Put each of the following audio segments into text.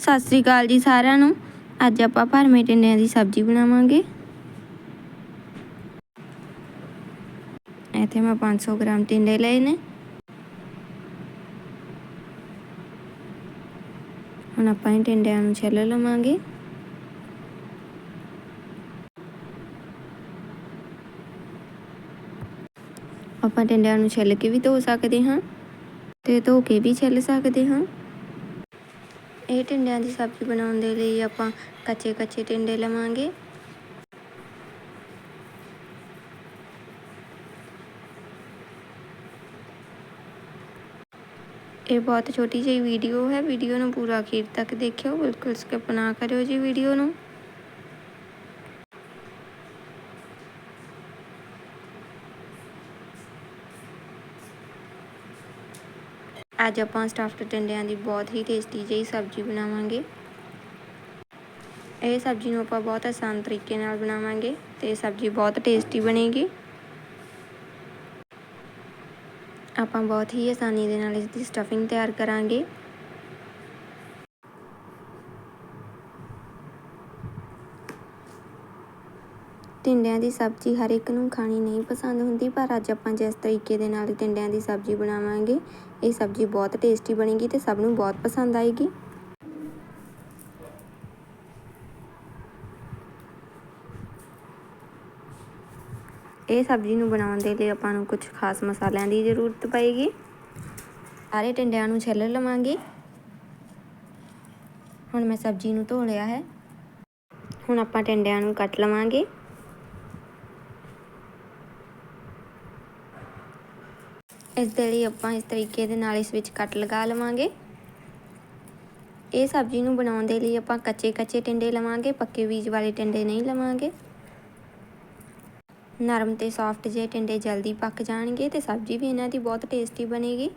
ਸਤਿ ਸ੍ਰੀ ਅਕਾਲ ਜੀ ਸਾਰਿਆਂ ਨੂੰ ਅੱਜ ਆਪਾਂ ਭਰਵੇਂ ਟਿੰਡਿਆਂ ਦੀ ਸਬਜ਼ੀ ਬਣਾਵਾਂਗੇ ਇੱਥੇ ਮੈਂ 500 ਗ੍ਰਾਮ ਟਿੰਡੇ ਲਏ ਨੇ ਹੁਣ ਆਪਾਂ ਇਹ ਟਿੰਡਿਆਂ ਨੂੰ ਛਿੱਲ ਲਵਾਂਗੇ ਆਪਾਂ ਟਿੰਡਿਆਂ ਨੂੰ ਛਿੱਲ ਕੇ ਵੀ ਧੋ ਸਕਦੇ ਹਾਂ ਤੇ ਧੋ ਕੇ ਵੀ ਛਿੱਲ ਸਕਦੇ ਹਾਂ ਇਹ ਟਿੰਡਿਆਂ ਦੀ ਸਬਜ਼ੀ ਬਣਾਉਣ ਦੇ ਲਈ ਆਪਾਂ ਕੱਚੇ ਕੱਚੇ ਟਿੰਡੇ ਲਵਾਂਗੇ। ਇਹ ਬਹੁਤ ਛੋਟੀ ਜਿਹੀ ਵੀਡੀਓ ਹੈ। ਵੀਡੀਓ ਨੂੰ ਪੂਰਾ ਅਖੀਰ ਤੱਕ ਦੇਖਿਓ। ਬਿਲਕੁਲ ਸਕਿਪ ਨਾ ਕਰਿਓ ਜੀ ਵੀਡੀਓ ਨੂੰ। ਅੱਜ ਆਪਾਂ ਸਟਫਡ ਟਿੰਡਿਆਂ ਦੀ ਬਹੁਤ ਹੀ ਟੇਸਟੀ ਜਿਹੀ ਸਬਜ਼ੀ ਬਣਾਵਾਂਗੇ। ਇਹ ਸਬਜ਼ੀ ਨੂੰ ਆਪਾਂ ਬਹੁਤ ਆਸਾਨ ਤਰੀਕੇ ਨਾਲ ਬਣਾਵਾਂਗੇ ਤੇ ਸਬਜ਼ੀ ਬਹੁਤ ਟੇਸਟੀ ਬਣੇਗੀ। ਆਪਾਂ ਬਹੁਤ ਹੀ ਆਸਾਨੀ ਦੇ ਨਾਲ ਇਸ ਦੀ ਸਟਫਿੰਗ ਤਿਆਰ ਕਰਾਂਗੇ। ਟਿੰਡਿਆਂ ਦੀ ਸਬਜ਼ੀ ਹਰ ਇੱਕ ਨੂੰ ਖਾਣੀ ਨਹੀਂ ਪਸੰਦ ਹੁੰਦੀ, ਪਰ ਅੱਜ ਆਪਾਂ ਜਿਸ ਤਰੀਕੇ ਦੇ ਨਾਲ ਟਿੰਡਿਆਂ ਦੀ ਸਬਜ਼ੀ ਬਣਾਵਾਂਗੇ, ਇਹ ਸਬਜ਼ੀ ਬਹੁਤ ਟੇਸਟੀ ਬਣੇਗੀ ਤੇ ਸਭ ਨੂੰ ਬਹੁਤ ਪਸੰਦ ਆਏਗੀ। ਇਹ ਸਬਜ਼ੀ ਨੂੰ ਬਣਾਉਣ ਦੇ ਲਈ ਆਪਾਂ ਨੂੰ ਕੁਝ ਖਾਸ ਮਸਾਲਿਆਂ ਦੀ ਜ਼ਰੂਰਤ ਪਏਗੀ। ਸਾਰੇ ਟਿੰਡਿਆਂ ਨੂੰ ਛਿੱਲ ਲਵਾਂਗੇ। ਹੁਣ ਮੈਂ ਸਬਜ਼ੀ ਨੂੰ ਧੋ ਲਿਆ ਹੈ। ਹੁਣ ਆਪਾਂ ਟਿੰਡਿਆਂ ਨੂੰ ਕੱਟ ਲਵਾਂਗੇ। ਇਸ ਦੇ ਲਈ ਆਪਾਂ ਇਸ ਤਰੀਕੇ ਦੇ ਨਾਲ ਇਸ ਵਿੱਚ ਕੱਟ ਲਗਾ ਲਵਾਂਗੇ। ਇਹ ਸਬਜ਼ੀ ਨੂੰ ਬਣਾਉਣ ਦੇ ਲਈ ਆਪਾਂ ਕੱਚੇ ਕੱਚੇ ਟਿੰਡੇ ਲਵਾਂਗੇ, ਪੱਕੇ ਬੀਜ ਵਾਲੇ ਟਿੰਡੇ ਨਹੀਂ ਲਵਾਂਗੇ। ਨਰਮ ਤੇ ਸੌਫਟ ਜਿਹੇ ਟਿੰਡੇ ਜਲਦੀ ਪੱਕ ਜਾਣਗੇ ਤੇ ਸਬਜ਼ੀ ਵੀ ਇਹਨਾਂ ਦੀ ਬਹੁਤ ਟੇਸਟੀ ਬਣੇਗੀ।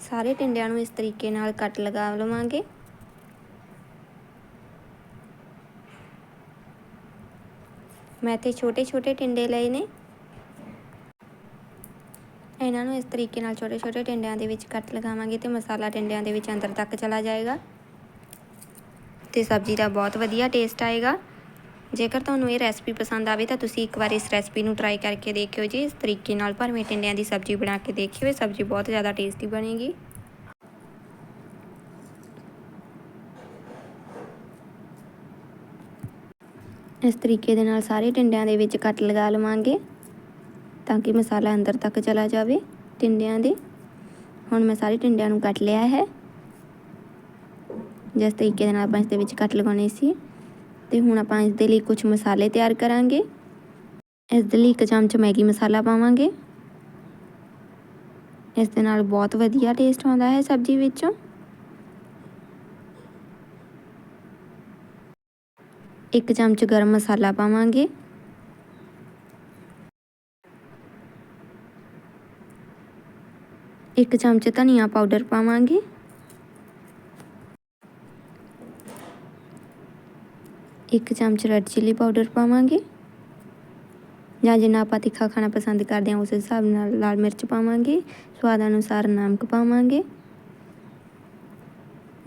ਸਾਰੇ ਟਿੰਡਿਆਂ ਨੂੰ ਇਸ ਤਰੀਕੇ ਨਾਲ ਕੱਟ ਲਗਾ ਲਵਾਂਗੇ। ਮੈਂ ਤੇ ਛੋਟੇ ਛੋਟੇ ਟਿੰਡੇ ਲਏ ਨੇ। ਇਹਨਾਂ ਨੂੰ ਇਸ ਤਰੀਕੇ ਨਾਲ ਛੋਟੇ ਛੋਟੇ ਟਿੰਡਿਆਂ ਦੇ ਵਿੱਚ ਕੱਟ ਲਗਾਵਾਂਗੇ ਤੇ ਮਸਾਲਾ ਟਿੰਡਿਆਂ ਦੇ ਵਿੱਚ ਅੰਦਰ ਤੱਕ ਚਲਾ ਜਾਏਗਾ। ਤੇ ਸਬਜ਼ੀ ਦਾ ਬਹੁਤ ਵਧੀਆ ਟੇਸਟ ਆਏਗਾ। ਜੇਕਰ ਤੁਹਾਨੂੰ ਇਹ ਰੈਸਪੀ ਪਸੰਦ ਆਵੇ ਤਾਂ ਤੁਸੀਂ ਇੱਕ ਵਾਰ ਇਸ ਰੈਸਪੀ ਨੂੰ ਟਰਾਈ ਕਰਕੇ ਦੇਖਿਓ ਜੀ। ਇਸ ਤਰੀਕੇ ਨਾਲ ਭਰਵੇਂ ਟਿੰਡਿਆਂ ਦੀ ਸਬਜ਼ੀ ਬਣਾ ਕੇ ਦੇਖਿਓ। ਇਹ ਸਬਜ਼ੀ ਬਹੁਤ ਜ਼ਿਆਦਾ ਟੇਸਟੀ ਬਣੇਗੀ। ਇਸ ਤਰੀਕੇ ਦੇ ਨਾਲ ਸਾਰੇ ਟਿੰਡਿਆਂ ਦੇ ਵਿੱਚ ਕੱਟ ਲਗਾ ਲਵਾਂਗੇ ਤਾਂ ਕਿ ਮਸਾਲਾ ਅੰਦਰ ਤੱਕ ਚਲਾ ਜਾਵੇ ਟਿੰਡਿਆਂ ਦੇ। ਹੁਣ ਮੈਂ ਸਾਰੇ ਟਿੰਡਿਆਂ ਨੂੰ ਕੱਟ ਲਿਆ ਹੈ। ਜਿਸ ਤਰੀਕੇ ਦੇ ਨਾਲ ਆਪਾਂ ਇਸ ਦੇ ਵਿੱਚ ਕੱਟ ਲਗਾਉਣੇ ਸੀ। ਤੇ ਹੁਣ ਆਪਾਂ ਇਸ ਦੇ ਲਈ ਕੁਝ ਮਸਾਲੇ ਤਿਆਰ ਕਰਾਂਗੇ। ਇਸ ਦੇ ਲਈ ਇੱਕ ਚਮਚ ਮੈਗੀ ਮਸਾਲਾ ਪਾਵਾਂਗੇ। ਇਸ ਦੇ ਨਾਲ ਬਹੁਤ ਵਧੀਆ ਟੇਸਟ ਆਉਂਦਾ ਹੈ ਸਬਜ਼ੀ ਵਿੱਚੋਂ। ਇੱਕ ਚਮਚ ਗਰਮ ਮਸਾਲਾ ਪਾਵਾਂਗੇ। ਇੱਕ ਚਮਚ ਧਨੀਆ ਪਾਊਡਰ ਪਾਵਾਂਗੇ। ਇੱਕ ਚਮਚ ਰੈੱਡ ਚਿੱਲੀ ਪਾਊਡਰ ਪਾਵਾਂਗੇ। ਜਾਂ ਜਿੰਨਾ ਆਪਾਂ ਤਿੱਖਾ ਖਾਣਾ ਪਸੰਦ ਕਰਦੇ ਹਾਂ, ਉਸ ਹਿਸਾਬ ਨਾਲ ਲਾਲ ਮਿਰਚ ਪਾਵਾਂਗੇ। ਸਵਾਦ ਅਨੁਸਾਰ ਨਮਕ ਪਾਵਾਂਗੇ।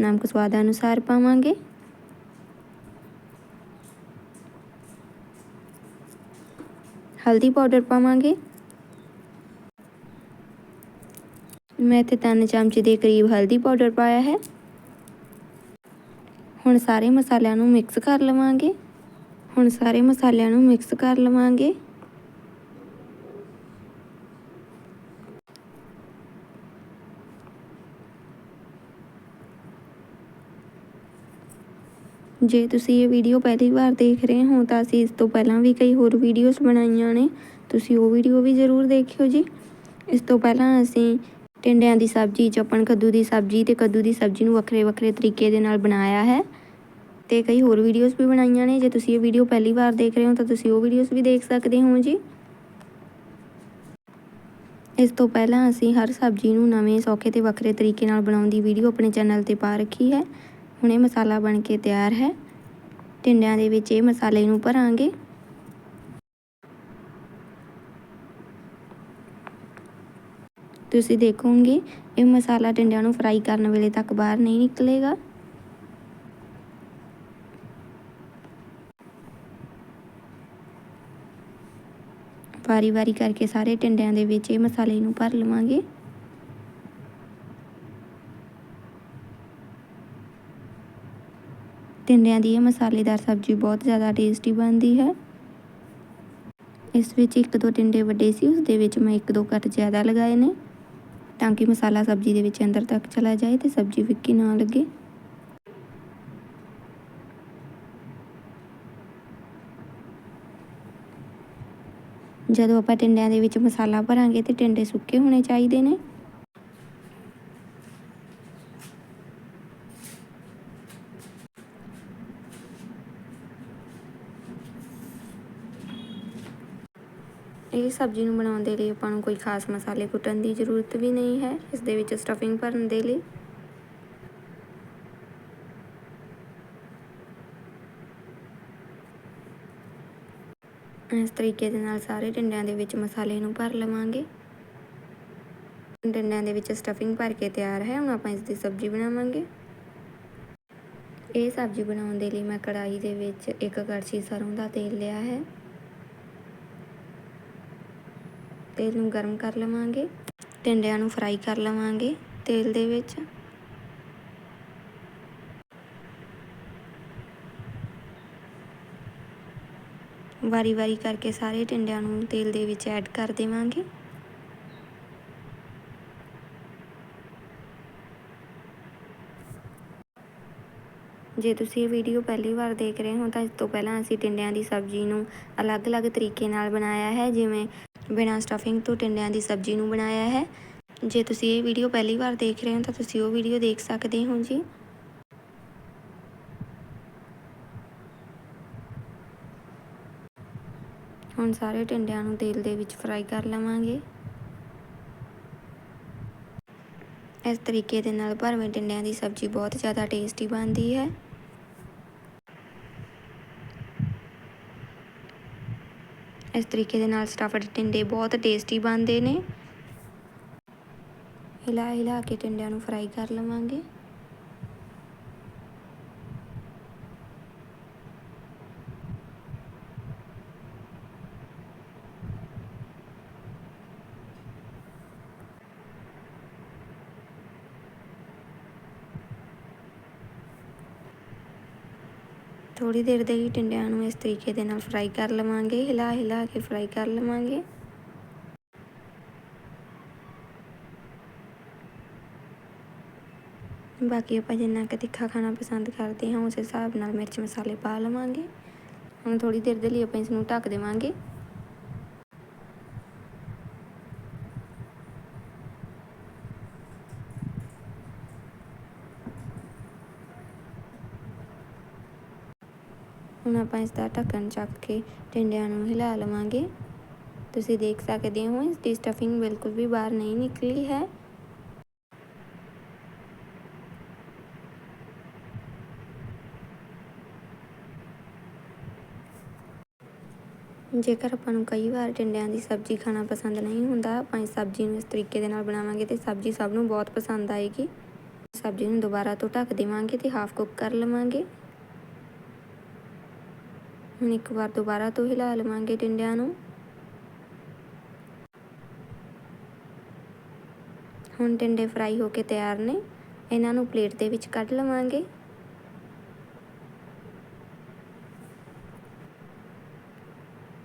ਨਮਕ ਸਵਾਦ ਅਨੁਸਾਰ ਪਾਵਾਂਗੇ। ਹਲਦੀ ਪਾਊਡਰ ਪਾਵਾਂਗੇ। ਮੈਂ ਇੱਥੇ 3 ਚਮਚ ਦੇ ਕਰੀਬ ਹਲਦੀ ਪਾਊਡਰ ਪਾਇਆ ਹੈ। ਹੁਣ ਸਾਰੇ ਮਸਾਲਿਆਂ ਨੂੰ ਮਿਕਸ ਕਰ ਲਵਾਂਗੇ। ਹੁਣ ਸਾਰੇ ਮਸਾਲਿਆਂ ਨੂੰ ਮਿਕਸ ਕਰ ਲਵਾਂਗੇ। ਜੇ ਤੁਸੀਂ ਇਹ ਵੀਡੀਓ ਪਹਿਲੀ ਵਾਰ ਦੇਖ ਰਹੇ ਹੋ ਤਾਂ ਅਸੀਂ ਇਸ ਤੋਂ ਪਹਿਲਾਂ ਵੀ ਕਈ ਹੋਰ ਵੀਡੀਓਜ਼ ਬਣਾਈਆਂ ਨੇ। ਤੁਸੀਂ ਉਹ ਵੀਡੀਓ ਵੀ ਜ਼ਰੂਰ ਦੇਖਿਓ ਜੀ। ਇਸ ਤੋਂ ਪਹਿਲਾਂ ਅਸੀਂ ਟਿੰਡਿਆਂ ਦੀ ਸਬਜ਼ੀ, ਚੱਪਣ ਕੱਦੂ ਦੀ ਸਬਜ਼ੀ ਤੇ ਕੱਦੂ ਦੀ ਸਬਜ਼ੀ ਨੂੰ ਵੱਖਰੇ ਵੱਖਰੇ ਤਰੀਕੇ ਦੇ ਨਾਲ ਬਣਾਇਆ ਹੈ ਤੇ ਕਈ ਹੋਰ ਵੀਡੀਓਜ਼ ਵੀ ਬਣਾਈਆਂ ਨੇ। ਜੇ ਤੁਸੀਂ ਇਹ ਵੀਡੀਓ ਪਹਿਲੀ ਵਾਰ ਦੇਖ ਰਹੇ ਹੋ ਤਾਂ ਤੁਸੀਂ ਉਹ ਵੀਡੀਓਜ਼ ਵੀ ਦੇਖ ਸਕਦੇ ਹੋ ਜੀ। ਇਸ ਤੋਂ ਪਹਿਲਾਂ ਅਸੀਂ ਹਰ ਸਬਜ਼ੀ ਨੂੰ ਨਵੇਂ, ਸੌਖੇ ਤੇ ਵੱਖਰੇ ਤਰੀਕੇ ਨਾਲ ਬਣਾਉਣ ਦੀ ਵੀਡੀਓ ਆਪਣੇ ਚੈਨਲ ਤੇ ਪਾ ਰੱਖੀ ਹੈ। ਹੁਣ ਇਹ ਮਸਾਲਾ ਬਣ ਕੇ ਤਿਆਰ ਹੈ। ਟਿੰਡਿਆਂ ਦੇ ਵਿੱਚ ਇਹ ਮਸਾਲੇ ਨੂੰ ਭਰਾਂਗੇ। ਤੁਸੀਂ ਦੇਖੋਗੇ, ਇਹ ਮਸਾਲਾ ਟਿੰਡਿਆਂ ਨੂੰ ਫਰਾਈ ਕਰਨ ਵੇਲੇ ਤੱਕ ਬਾਹਰ ਨਹੀਂ ਨਿਕਲੇਗਾ। ਵਾਰੀ-ਵਾਰੀ ਕਰਕੇ ਸਾਰੇ ਟਿੰਡਿਆਂ ਦੇ ਵਿੱਚ ਇਹ ਮਸਾਲੇ ਨੂੰ ਭਰ ਲਵਾਂਗੇ। ਟਿੰਡਿਆਂ ਦੀ ਇਹ ਮਸਾਲੇਦਾਰ ਸਬਜ਼ੀ ਬਹੁਤ ਜ਼ਿਆਦਾ ਟੇਸਟੀ ਬਣਦੀ ਹੈ। ਇਸ ਵਿੱਚ ਇੱਕ ਦੋ ਟਿੰਡੇ ਵੱਡੇ ਸੀ ਉਸ ਦੇ ਵਿੱਚ ਮੈਂ ਇੱਕ ਦੋ ਕੱਟ ਜ਼ਿਆਦਾ ਲਗਾਏ ਨੇ ਤਾਂ ਕਿ ਮਸਾਲਾ ਸਬਜ਼ੀ ਦੇ ਵਿੱਚ ਅੰਦਰ ਤੱਕ ਚਲਾ ਜਾਏ ਤੇ ਸਬਜ਼ੀ ਫਿੱਕੀ ਨਾ ਲੱਗੇ। ਜਦੋਂ ਆਪਾਂ ਟਿੰਡਿਆਂ ਦੇ ਵਿੱਚ ਮਸਾਲਾ ਭਰਾਂਗੇ ਤੇ ਟਿੰਡੇ ਸੁੱਕੇ ਹੋਣੇ ਚਾਹੀਦੇ ਨੇ ਇਹ ਸਬਜ਼ੀ ਨੂੰ ਬਣਾਉਣ ਦੇ ਲਈ ਆਪਾਂ ਨੂੰ ਕੋਈ ਖਾਸ ਮਸਾਲੇ ਕੁੱਟਣ ਦੀ ਜ਼ਰੂਰਤ ਵੀ ਨਹੀਂ ਹੈ, ਇਸ ਦੇ ਵਿੱਚ ਸਟਫਿੰਗ ਭਰਨ ਦੇ ਲਈ। ਇਸ ਤਰੀਕੇ ਦੇ ਨਾਲ ਸਾਰੇ ਟਿੰਡਿਆਂ ਦੇ ਵਿੱਚ ਮਸਾਲੇ ਨੂੰ ਭਰ ਲਵਾਂਗੇ। ਟਿੰਡਿਆਂ ਦੇ ਵਿੱਚ ਸਟਫਿੰਗ ਭਰ ਕੇ ਤਿਆਰ ਹੈ, ਹੁਣ ਆਪਾਂ ਇਸ ਦੀ ਸਬਜ਼ੀ ਬਣਾਵਾਂਗੇ। ਇਹ ਸਬਜ਼ੀ ਬਣਾਉਣ ਦੇ ਲਈ ਮੈਂ ਕੜਾਈ ਦੇ ਵਿੱਚ ਇੱਕ ਕੜਛੀ ਸਰੋਂ ਦਾ ਤੇਲ ਲਿਆ ਹੈ। ਤੇਲ ਨੂੰ ਗਰਮ ਕਰ ਲਵਾਂਗੇ, ਟਿੰਡਿਆਂ ਨੂੰ ਫਰਾਈ ਕਰ ਲਵਾਂਗੇ ਤੇਲ ਦੇ ਵਿੱਚ। ਵਾਰੀ-ਵਾਰੀ ਕਰਕੇ ਸਾਰੇ ਟਿੰਡਿਆਂ ਨੂੰ ਤੇਲ ਦੇ ਵਿੱਚ ਐਡ ਕਰ ਦੇਵਾਂਗੇ। ਜੇ ਤੁਸੀਂ ਇਹ ਵੀਡੀਓ ਪਹਿਲੀ ਵਾਰ ਦੇਖ ਰਹੇ ਹੋ ਤਾਂ ਇਸ ਤੋਂ ਪਹਿਲਾਂ ਅਸੀਂ ਟਿੰਡਿਆਂ ਦੀ ਸਬਜ਼ੀ ਨੂੰ ਅਲੱਗ-ਅਲੱਗ ਤਰੀਕੇ ਨਾਲ ਬਣਾਇਆ ਹੈ, ਜਿਵੇਂ ਬਿਨਾਂ ਸਟਫਿੰਗ ਤੋਂ ਟਿੰਡਿਆਂ ਦੀ ਸਬਜ਼ੀ ਨੂੰ ਬਣਾਇਆ ਹੈ। ਜੇ ਤੁਸੀਂ ਇਹ ਵੀਡੀਓ ਪਹਿਲੀ ਵਾਰ ਦੇਖ ਰਹੇ ਹੋ ਤਾਂ ਤੁਸੀਂ ਉਹ ਵੀਡੀਓ ਦੇਖ ਸਕਦੇ ਹੋ ਜੀ। ਹੁਣ ਸਾਰੇ ਟਿੰਡਿਆਂ ਨੂੰ ਤੇਲ ਦੇ ਵਿੱਚ ਫਰਾਈ ਕਰ ਲਵਾਂਗੇ। ਇਸ ਤਰੀਕੇ ਦੇ ਨਾਲ ਭਰਵੇਂ ਟਿੰਡਿਆਂ ਦੀ ਸਬਜ਼ੀ ਬਹੁਤ ਜ਼ਿਆਦਾ ਟੇਸਟੀ ਬਣਦੀ ਹੈ। ਇਸ ਤਰੀਕੇ ਦੇ ਨਾਲ ਸਟਫਡ ਟਿੰਡੇ ਬਹੁਤ ਟੇਸਟੀ ਬਣਦੇ ਨੇ। ਹਿਲਾ ਹਿਲਾ ਕੇ ਟਿੰਡਿਆਂ ਨੂੰ ਫਰਾਈ ਕਰ ਲਵਾਂਗੇ। ਥੋੜੀ ਦੇਰ ਦੇ ਹੀ ਟਿੰਡਿਆਂ ਨੂੰ ਇਸ ਤਰੀਕੇ ਦੇ ਨਾਲ ਫਰਾਈ ਕਰ ਲਵਾਂਗੇ, ਹਿਲਾ ਹਿਲਾ ਕੇ ਫਰਾਈ ਕਰ ਲਵਾਂਗੇ। ਬਾਕੀ ਆਪਾਂ ਜਿੰਨਾ ਕਿ ਤਿੱਖਾ ਖਾਣਾ ਪਸੰਦ ਕਰਦੇ ਹਾਂ, ਉਸ ਹਿਸਾਬ ਨਾਲ ਮਿਰਚ ਮਸਾਲੇ ਪਾ ਲਵਾਂਗੇ। ਹੁਣ ਥੋੜੀ ਦੇਰ ਦੇ ਲਈ ਆਪਾਂ ਇਸ ਨੂੰ ਢੱਕ ਦੇਵਾਂਗੇ। ਆਪਾਂ ਇਸ ਦਾ ਢੱਕਣ ਚੱਕ ਕੇ ਟਿੰਡਿਆਂ ਨੂੰ ਹਿਲਾ ਲਵਾਂਗੇ। ਤੁਸੀਂ ਦੇਖ ਸਕਦੇ ਹੋ ਇਸ ਦੀ ਸਟਫਿੰਗ ਬਿਲਕੁਲ ਵੀ ਬਾਹਰ ਨਹੀਂ ਨਿਕਲੀ ਹੈ। ਜੇਕਰ ਆਪਾਂ ਨੂੰ ਕਈ ਵਾਰ ਟਿੰਡਿਆਂ ਦੀ ਸਬਜ਼ੀ ਖਾਣਾ ਪਸੰਦ ਨਹੀਂ ਹੁੰਦਾ, ਆਪਾਂ ਇਸ ਸਬਜ਼ੀ ਨੂੰ ਇਸ ਤਰੀਕੇ ਦੇ ਨਾਲ ਬਣਾਵਾਂਗੇ ਤੇ ਸਬਜ਼ੀ ਸਭ ਨੂੰ ਬਹੁਤ ਪਸੰਦ ਆਏਗੀ। ਸਬਜ਼ੀ ਨੂੰ ਦੁਬਾਰਾ ਤੋਂ ਢੱਕ ਦੇਵਾਂਗੇ ਤੇ ਹਾਫ ਕੁੱਕ ਕਰ ਲਵਾਂਗੇ। ਹੁਣ ਇੱਕ ਵਾਰ ਦੁਬਾਰਾ ਤੋਂ ਹਿਲਾ ਲਵਾਂਗੇ ਟਿੰਡਿਆਂ ਨੂੰ। ਹੁਣ ਟਿੰਡੇ ਫਰਾਈ ਹੋ ਕੇ ਤਿਆਰ ਨੇ। ਇਹਨਾਂ ਨੂੰ ਪਲੇਟ ਦੇ ਵਿੱਚ ਕੱਢ ਲਵਾਂਗੇ।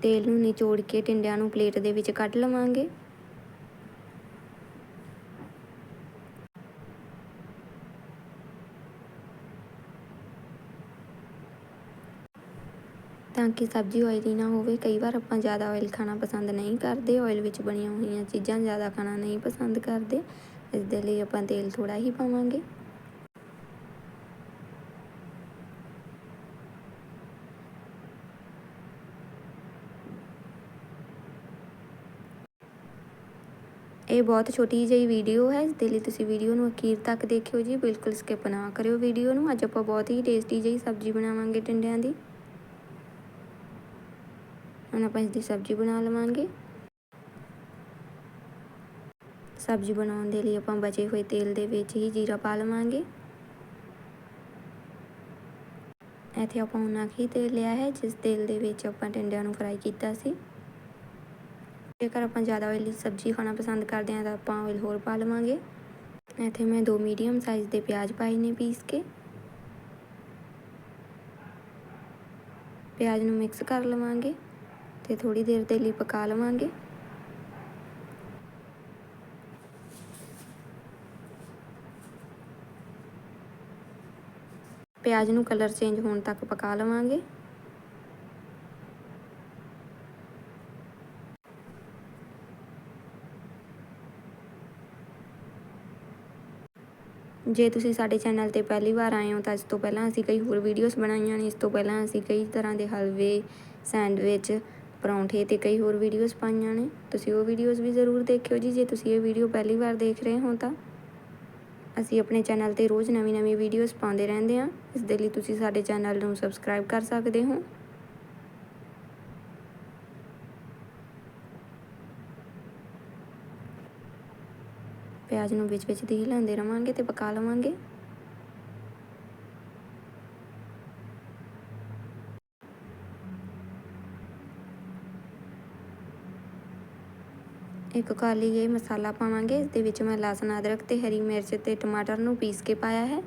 ਤੇਲ ਨੂੰ ਨਿਚੋੜ ਕੇ ਟਿੰਡਿਆਂ ਨੂੰ ਪਲੇਟ ਦੇ ਵਿੱਚ ਕੱਢ ਲਵਾਂਗੇ। ਤਾਂ ਕਿ ਸਬਜ਼ੀ ਆਇਲੀ ਨਾ ਹੋਵੇ। ਕਈ ਵਾਰ ਆਪਾਂ ਜ਼ਿਆਦਾ ਆਇਲ ਖਾਣਾ ਪਸੰਦ ਨਹੀਂ ਕਰਦੇ। ਆਇਲ ਵਿੱਚ ਬਣੀਆਂ ਹੋਈਆਂ ਚੀਜ਼ਾਂ ਜ਼ਿਆਦਾ ਖਾਣਾ ਨਹੀਂ ਪਸੰਦ ਕਰਦੇ। ਇਸ ਦੇ ਲਈ ਆਪਾਂ ਤੇਲ ਥੋੜਾ ਹੀ ਪਾਵਾਂਗੇ। ਇਹ ਬਹੁਤ ਛੋਟੀ ਜਿਹੀ ਵੀਡੀਓ ਹੈ। ਇਸ ਦੇ ਲਈ ਤੁਸੀਂ ਵੀਡੀਓ ਨੂੰ ਅਖੀਰ ਤੱਕ ਦੇਖਿਓ ਜੀ। ਬਿਲਕੁਲ ਸਕਿਪ ਨਾ ਕਰਿਓ ਵੀਡੀਓ ਨੂੰ। ਅੱਜ ਆਪਾਂ ਬਹੁਤ ਹੀ ਟੇਸਟੀ ਜਿਹੀ ਸਬਜ਼ੀ ਬਣਾਵਾਂਗੇ ਟਿੰਡਿਆਂ ਦੀ। ਹੁਣ ਆਪਾਂ ਇਸ ਦੀ ਸਬਜ਼ੀ ਬਣਾ ਲਵਾਂਗੇ। ਸਬਜ਼ੀ ਬਣਾਉਣ ਦੇ ਲਈ ਆਪਾਂ ਬਚੇ ਹੋਏ ਤੇਲ ਦੇ ਵਿੱਚ ਹੀ ਜੀਰਾ ਪਾ ਲਵਾਂਗੇ। ਇੱਥੇ ਆਪਾਂ ਉਹਨਾਂ ਹੀ ਤੇਲ ਲਿਆ ਹੈ, ਜਿਸ ਤੇਲ ਦੇ ਵਿੱਚ ਆਪਾਂ ਟਿੰਡਿਆਂ ਨੂੰ ਫਰਾਈ ਕੀਤਾ ਸੀ। ਜੇਕਰ ਆਪਾਂ ਜ਼ਿਆਦਾ ਆਇਲੀ ਸਬਜ਼ੀ ਖਾਣਾ ਪਸੰਦ ਕਰਦੇ ਹਾਂ ਤਾਂ ਆਪਾਂ ਆਇਲ ਹੋਰ ਪਾ ਲਵਾਂਗੇ। ਇੱਥੇ ਮੈਂ ਦੋ ਮੀਡੀਅਮ ਸਾਈਜ਼ ਦੇ ਪਿਆਜ਼ ਪਾਏ ਨੇ ਪੀਸ ਕੇ। ਪਿਆਜ਼ ਨੂੰ ਮਿਕਸ ਕਰ ਲਵਾਂਗੇ। ਤੇ ਥੋੜੀ ਦੇਰ ਦੇ ਲਈ ਪਕਾ ਲਵਾਂਗੇ। ਪਿਆਜ਼ ਨੂੰ ਕਲਰ ਚੇਂਜ ਹੋਣ ਤੱਕ ਪਕਾ ਲਵਾਂਗੇ। ਜੇ ਤੁਸੀਂ ਸਾਡੇ ਚੈਨਲ ਤੇ ਪਹਿਲੀ ਵਾਰ ਆਏ ਹੋ ਤਾਂ ਇਸ ਤੋਂ ਪਹਿਲਾਂ ਅਸੀਂ ਕਈ ਹੋਰ ਵੀਡੀਓਜ਼ ਬਣਾਈਆਂ ਨੇ। ਇਸ ਤੋਂ ਪਹਿਲਾਂ ਅਸੀਂ ਕਈ ਤਰ੍ਹਾਂ ਦੇ ਹਲਵੇ, ਸੈਂਡਵਿਚ ਪਰੌਂਠੇ ਤੇ ਕਈ ਹੋਰ ਵੀਡੀਓਜ਼ ਪਾਈਆਂ ਨੇ। ਤੁਸੀਂ ਉਹ ਵੀਡੀਓਜ਼ ਵੀ ਜ਼ਰੂਰ ਦੇਖਿਓ ਜੀ, ਜੇ ਤੁਸੀਂ ਇਹ ਵੀਡੀਓ ਪਹਿਲੀ ਵਾਰ ਦੇਖ ਰਹੇ ਹੋ ਤਾਂ। ਅਸੀਂ ਆਪਣੇ ਚੈਨਲ ਤੇ ਰੋਜ਼ ਨਵੀਂ-ਨਵੀਂ ਵੀਡੀਓਜ਼ ਪਾਉਂਦੇ ਰਹਿੰਦੇ ਹਾਂ। ਇਸ ਦੇ ਲਈ ਤੁਸੀਂ ਸਾਡੇ ਚੈਨਲ ਨੂੰ ਸਬਸਕ੍ਰਾਈਬ ਕਰ ਸਕਦੇ ਹੋ। ਪਿਆਜ਼ ਨੂੰ ਵਿੱਚ ਵਿੱਚ ਦੀ ਹਿਲਾਉਂਦੇ ਰਵਾਂਗੇ ਤੇ ਪਕਾ ਲਵਾਂਗੇ। ਇੱਕ ਕਾਲੀ ਇਹ ਮਸਾਲਾ ਪਾਵਾਂਗੇ ਇਸ ਦੇ ਵਿੱਚ ਮੈਂ ਲਸਣ, ਅਦਰਕ ਤੇ ਹਰੀ ਮਿਰਚ ਤੇ ਟਮਾਟਰ ਨੂੰ ਪੀਸ ਕੇ ਪਾਇਆ ਹੈ।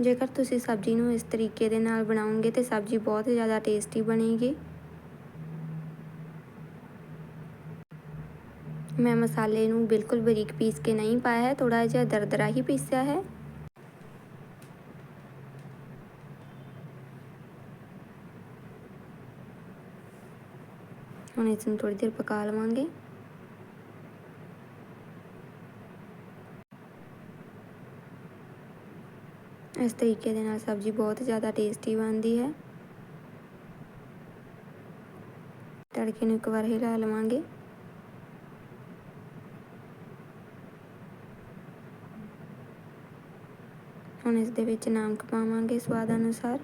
ਜੇਕਰ ਤੁਸੀਂ ਸਬਜ਼ੀ ਨੂੰ ਇਸ ਤਰੀਕੇ ਦੇ ਨਾਲ ਬਣਾਓਗੇ ਤੇ ਸਬਜ਼ੀ ਬਹੁਤ ਜ਼ਿਆਦਾ ਟੇਸਟੀ ਬਣੇਗੀ। ਮੈਂ ਮਸਾਲੇ ਨੂੰ ਬਿਲਕੁਲ ਬਰੀਕ ਪੀਸ ਕੇ ਨਹੀਂ ਪਾਇਆ ਹੈ ਥੋੜਾ ਜਿਹਾ ਦਰਦਰਾ ਹੀ ਪੀਸਿਆ ਹੈ। ਹੁਣ ਇਸ ਨੂੰ ਥੋੜੀ ਦੇਰ ਪਕਾ ਲਵਾਂਗੇ। ਇਸ ਤਰੀਕੇ ਦੇ ਨਾਲ ਸਬਜ਼ੀ ਬਹੁਤ ਜ਼ਿਆਦਾ ਟੇਸਟੀ ਬਣਦੀ ਹੈ। ਤੜਕੇ ਨੂੰ ਇੱਕ ਵਾਰ ਹਿਲਾ ਲਵਾਂਗੇ। ਹੁਣ ਇਸ ਦੇ ਵਿੱਚ ਨਮਕ ਪਾਵਾਂਗੇ ਸਵਾਦ ਅਨੁਸਾਰ।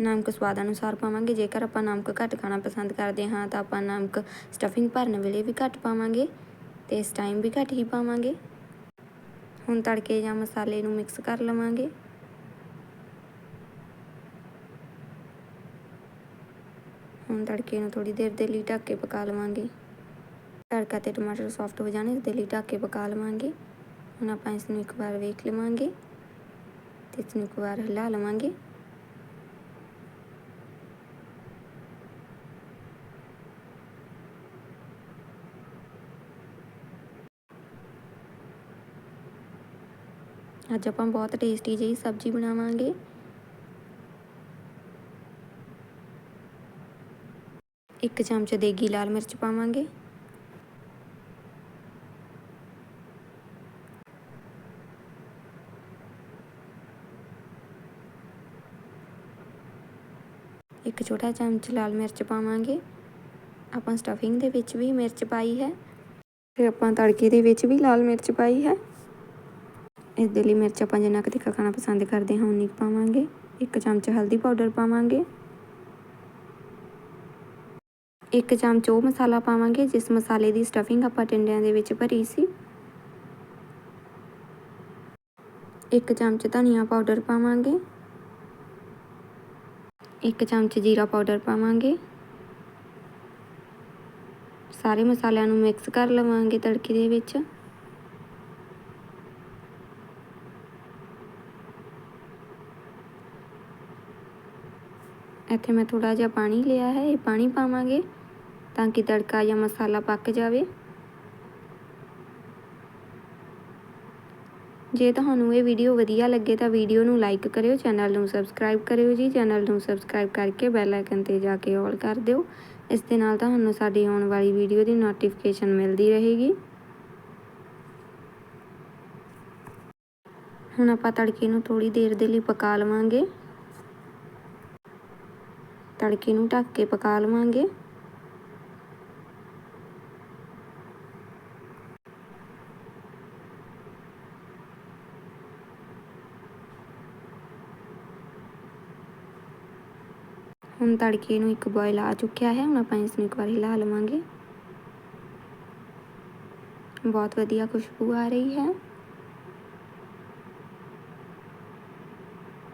ਨਮਕ ਸਵਾਦ ਅਨੁਸਾਰ ਪਾਵਾਂਗੇ। ਜੇਕਰ ਆਪਾਂ ਨਮਕ ਘੱਟ ਖਾਣਾ ਪਸੰਦ ਕਰਦੇ ਹਾਂ, ਤਾਂ ਆਪਾਂ ਨਮਕ ਸਟਫਿੰਗ ਭਰਨ ਵੇਲੇ ਵੀ ਘੱਟ ਪਾਵਾਂਗੇ ਤੇ ਇਸ ਟਾਈਮ ਵੀ ਘੱਟ ਹੀ ਪਾਵਾਂਗੇ। ਹੁਣ ਤੜਕੇ ਜਾਂ ਮਸਾਲੇ ਨੂੰ ਮਿਕਸ ਕਰ ਲਵਾਂਗੇ। ਹੁਣ ਤੜਕੇ ਨੂੰ ਥੋੜੀ ਦੇਰ ਦੇ ਲਈ ਢੱਕ ਕੇ ਪਕਾ ਲਵਾਂਗੇ। ਤੜਕਾ ਤੇ ਟਮਾਟਰ ਸੌਫਟ ਹੋ ਜਾਣ ਇਸ ਦੇ ਲਈ ਢੱਕ ਕੇ ਪਕਾ ਲਵਾਂਗੇ। ਹੁਣ ਆਪਾਂ ਇਸ ਨੂੰ ਇੱਕ ਵਾਰ ਵੇਖ ਲਵਾਂਗੇ ਤੇ ਇਸ ਨੂੰ ਇੱਕ ਵਾਰ ਹਿਲਾ ਲਵਾਂਗੇ। ਅੱਜ ਆਪਾਂ ਬਹੁਤ ਟੇਸਟੀ ਜਿਹੀ ਸਬਜ਼ੀ ਬਣਾਵਾਂਗੇ। ਇੱਕ ਚਮਚ ਦੇਗੀ ਲਾਲ ਮਿਰਚ ਪਾਵਾਂਗੇ। ਇੱਕ ਛੋਟਾ ਚਮਚ ਲਾਲ ਮਿਰਚ ਪਾਵਾਂਗੇ। ਆਪਾਂ ਸਟਫਿੰਗ ਦੇ ਵਿੱਚ ਵੀ ਮਿਰਚ ਪਾਈ ਹੈ। ਤੇ ਆਪਾਂ ਤੜਕੇ ਦੇ ਵਿੱਚ ਵੀ ਲਾਲ ਮਿਰਚ ਪਾਈ ਹੈ। ਇਸ ਦੇ ਲਈ ਮਿਰਚ ਆਪਾਂ ਜਿੰਨਾ ਕੁ ਤਿੱਖਾ ਖਾਣਾ ਪਸੰਦ ਕਰਦੇ ਹਾਂ, ਉਨੀ ਪਾਵਾਂਗੇ। ਇੱਕ ਚਮਚ ਹਲਦੀ ਪਾਊਡਰ ਪਾਵਾਂਗੇ। ਇੱਕ ਚਮਚ ਉਹ ਮਸਾਲਾ ਪਾਵਾਂਗੇ, ਜਿਸ ਮਸਾਲੇ ਦੀ ਸਟਫਿੰਗ ਆਪਾਂ ਟਿੰਡਿਆਂ ਦੇ ਵਿੱਚ ਭਰੀ ਸੀ। ਇੱਕ ਚਮਚ ਧਨੀਆ ਪਾਊਡਰ ਪਾਵਾਂਗੇ। ਇੱਕ ਚਮਚ ਜੀਰਾ ਪਾਊਡਰ ਪਾਵਾਂਗੇ। ਸਾਰੇ ਮਸਾਲਿਆਂ ਨੂੰ ਮਿਕਸ ਕਰ ਲਵਾਂਗੇ ਤੜਕੇ ਦੇ ਵਿੱਚ। ਇੱਥੇ ਮੈਂ ਥੋੜਾ ਜਿਹਾ ਪਾਣੀ ਲਿਆ ਹੈ, ਇਹ ਪਾਣੀ ਪਾਵਾਂਗੇ ਤਾਂ ਕਿ ਤੜਕਾ ਜਾਂ ਮਸਾਲਾ ਪੱਕ ਜਾਵੇ। ਜੇ ਤੁਹਾਨੂੰ ਇਹ ਵੀਡੀਓ ਵਧੀਆ ਲੱਗੇ ਤਾਂ ਵੀਡੀਓ ਨੂੰ ਲਾਈਕ ਕਰਿਓ, ਚੈਨਲ ਨੂੰ ਸਬਸਕ੍ਰਾਈਬ ਕਰਿਓ ਜੀ। ਚੈਨਲ ਨੂੰ ਸਬਸਕ੍ਰਾਈਬ ਕਰਕੇ ਬੈਲ ਆਈਕਨ ਤੇ ਜਾ ਕੇ ਆਲ ਕਰ ਦਿਓ। ਇਸ ਦੇ ਨਾਲ ਤੁਹਾਨੂੰ ਸਾਡੀ ਆਉਣ ਵਾਲੀ ਵੀਡੀਓ ਦੀ ਨੋਟੀਫਿਕੇਸ਼ਨ ਮਿਲਦੀ ਰਹੇਗੀ। ਹੁਣ ਆਪਾਂ ਤੜਕੇ ਨੂੰ ਥੋੜੀ ਦੇਰ ਦੇ ਲਈ ਪਕਾ ਲਵਾਂਗੇ। ਤੜਕੇ ਨੂੰ ਢੱਕ ਕੇ ਪਕਾ ਲਵਾਂਗੇ। ਹੁਣ ਤੜਕੇ ਨੂੰ ਇੱਕ ਬੋਇਲ ਆ ਚੁੱਕਿਆ ਹੈ, ਹੁਣ ਆਪਾਂ ਇਸ ਨੂੰ ਇੱਕ ਵਾਰ ਹਿਲਾ ਲਵਾਂਗੇ। ਬਹੁਤ ਵਧੀਆ ਖੁਸ਼ਬੂ ਆ ਰਹੀ ਹੈ।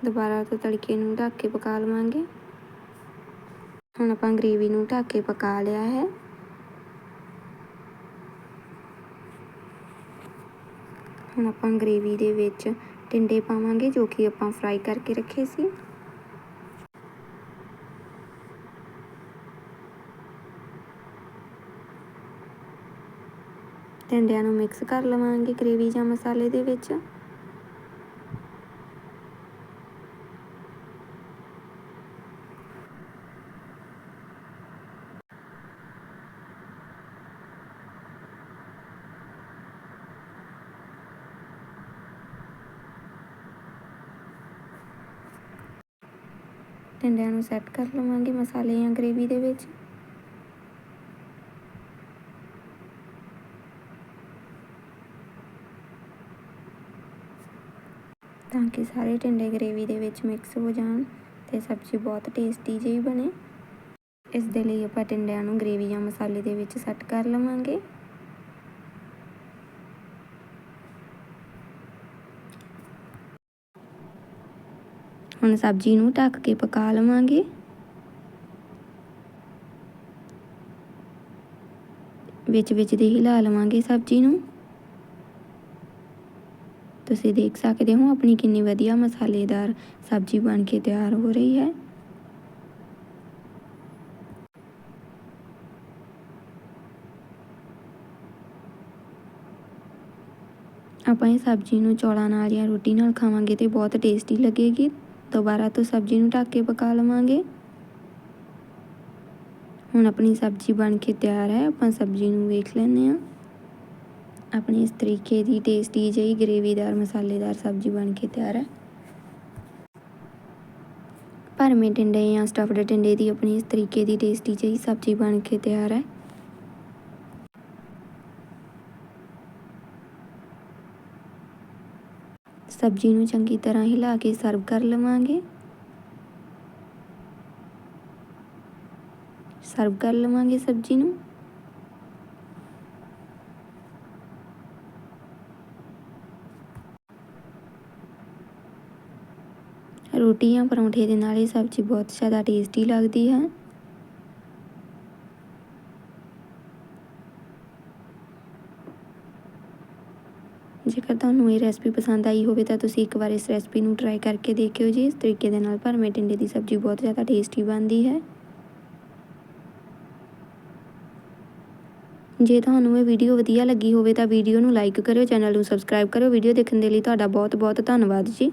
ਦੁਬਾਰਾ ਤੋਂ ਤੜਕੇ ਨੂੰ ਢੱਕ ਕੇ ਪਕਾ ਲਵਾਂਗੇ। ਹੁਣ ਆਪਾਂ ਗ੍ਰੇਵੀ ਨੂੰ ਢੱਕ ਕੇ ਪਕਾ ਲਿਆ ਹੈ। ਹੁਣ ਆਪਾਂ ਗ੍ਰੇਵੀ ਦੇ ਵਿੱਚ ਟਿੰਡੇ ਪਾਵਾਂਗੇ, ਜੋ ਕਿ ਆਪਾਂ ਫਰਾਈ ਕਰਕੇ ਰੱਖੇ ਸੀ। ਟਿੰਡਿਆਂ ਨੂੰ ਮਿਕਸ ਕਰ ਲਵਾਂਗੇ ਗ੍ਰੇਵੀ ਜਾਂ ਮਸਾਲੇ ਦੇ ਵਿੱਚ। ਟਿੰਡਿਆਂ ਨੂੰ ਸੈੱਟ ਕਰ ਲਵਾਂਗੇ ਮਸਾਲੇ ਜਾਂ ਗ੍ਰੇਵੀ ਦੇ ਵਿੱਚ। ਤਾਂ ਕਿ ਸਾਰੇ ਟਿੰਡੇ ਗ੍ਰੇਵੀ ਦੇ ਵਿੱਚ ਮਿਕਸ ਹੋ ਜਾਣ ਤੇ ਸਬਜ਼ੀ ਬਹੁਤ ਟੇਸਟੀ ਜਿਹੀ ਬਣੇ। ਇਸ ਦੇ ਲਈ ਆਪਾਂ ਟਿੰਡਿਆਂ ਨੂੰ ਗ੍ਰੇਵੀ ਜਾਂ ਮਸਾਲੇ ਦੇ ਵਿੱਚ ਸੈੱਟ ਕਰ ਲਵਾਂਗੇ। ਹੁਣ ਸਬਜ਼ੀ ਨੂੰ ਢੱਕ ਕੇ ਪਕਾ ਲਵਾਂਗੇ। ਵਿੱਚ ਵਿੱਚ ਦੇ ਹਿਲਾ ਲਵਾਂਗੇ ਸਬਜ਼ੀ ਨੂੰ। ਤੁਸੀਂ ਦੇਖ ਸਕਦੇ ਹੋ ਆਪਣੀ ਕਿੰਨੀ ਵਧੀਆ ਮਸਾਲੇਦਾਰ ਸਬਜ਼ੀ ਬਣ ਕੇ ਤਿਆਰ ਹੋ ਰਹੀ ਹੈ। ਆਪਾਂ ਇਹ ਸਬਜ਼ੀ ਨੂੰ ਚੌਲਾਂ ਨਾਲ ਜਾਂ ਰੋਟੀ ਨਾਲ ਖਾਵਾਂਗੇ ਤੇ ਬਹੁਤ ਟੇਸਟੀ ਲੱਗੇਗੀ। ਦੁਬਾਰਾ ਤੋਂ ਸਬਜ਼ੀ ਨੂੰ ਢੱਕ ਕੇ ਪਕਾ ਲਵਾਂਗੇ। ਹੁਣ ਆਪਣੀ ਸਬਜ਼ੀ ਬਣ ਕੇ ਤਿਆਰ ਹੈ, ਆਪਾਂ ਸਬਜ਼ੀ ਨੂੰ ਵੇਖ ਲੈਂਦੇ ਹਾਂ। ਆਪਣੀ ਇਸ ਤਰੀਕੇ ਦੀ ਟੇਸਟੀ ਜਿਹੀ ਗ੍ਰੇਵੀਦਾਰ ਮਸਾਲੇਦਾਰ ਸਬਜ਼ੀ ਬਣ ਕੇ ਤਿਆਰ ਹੈ। ਭਰਵੇਂ ਟਿੰਡੇ ਜਾਂ ਸਟਫਡ ਟਿੰਡੇ ਦੀ ਆਪਣੀ ਇਸ ਤਰੀਕੇ ਦੀ ਟੇਸਟੀ ਜਿਹੀ ਸਬਜ਼ੀ ਬਣ ਕੇ ਤਿਆਰ ਹੈ। ਸਬਜ਼ੀ ਨੂੰ ਚੰਗੀ ਤਰ੍ਹਾਂ ਹਿਲਾ ਕੇ ਸਰਵ ਕਰ ਲਵਾਂਗੇ। ਸਰਵ ਕਰ ਲਵਾਂਗੇ ਸਬਜ਼ੀ ਨੂੰ। ਰੋਟੀ ਜਾਂ ਪਰੌਂਠੇ ਦੇ ਨਾਲ ਇਹ ਸਬਜ਼ੀ ਬਹੁਤ ਜ਼ਿਆਦਾ ਟੇਸਟੀ ਲੱਗਦੀ ਹੈ ਜੇਕਰ ਤੁਹਾਨੂੰ ਇਹ ਰੈਸਪੀ ਪਸੰਦ ਆਈ ਹੋਵੇ ਤਾਂ ਤੁਸੀਂ ਇੱਕ ਵਾਰ ਇਸ ਰੈਸਪੀ ਨੂੰ ਟਰਾਈ ਕਰਕੇ ਦੇਖਿਓ ਜੀ। ਇਸ ਤਰੀਕੇ ਦੇ ਨਾਲ ਭਰਵੇਂ ਟਿੰਡੇ ਦੀ ਸਬਜ਼ੀ ਬਹੁਤ ਜ਼ਿਆਦਾ ਟੇਸਟੀ ਬਣਦੀ ਹੈ। ਜੇ ਤੁਹਾਨੂੰ ਇਹ ਵੀਡੀਓ ਵਧੀਆ ਲੱਗੀ ਹੋਵੇ ਤਾਂ ਵੀਡੀਓ ਨੂੰ ਲਾਈਕ ਕਰਿਓ ਚੈਨਲ ਨੂੰ ਸਬਸਕ੍ਰਾਈਬ ਕਰਿਓ। ਵੀਡੀਓ ਦੇਖਣ ਦੇ ਲਈ ਤੁਹਾਡਾ ਬਹੁਤ ਬਹੁਤ ਧੰਨਵਾਦ ਜੀ।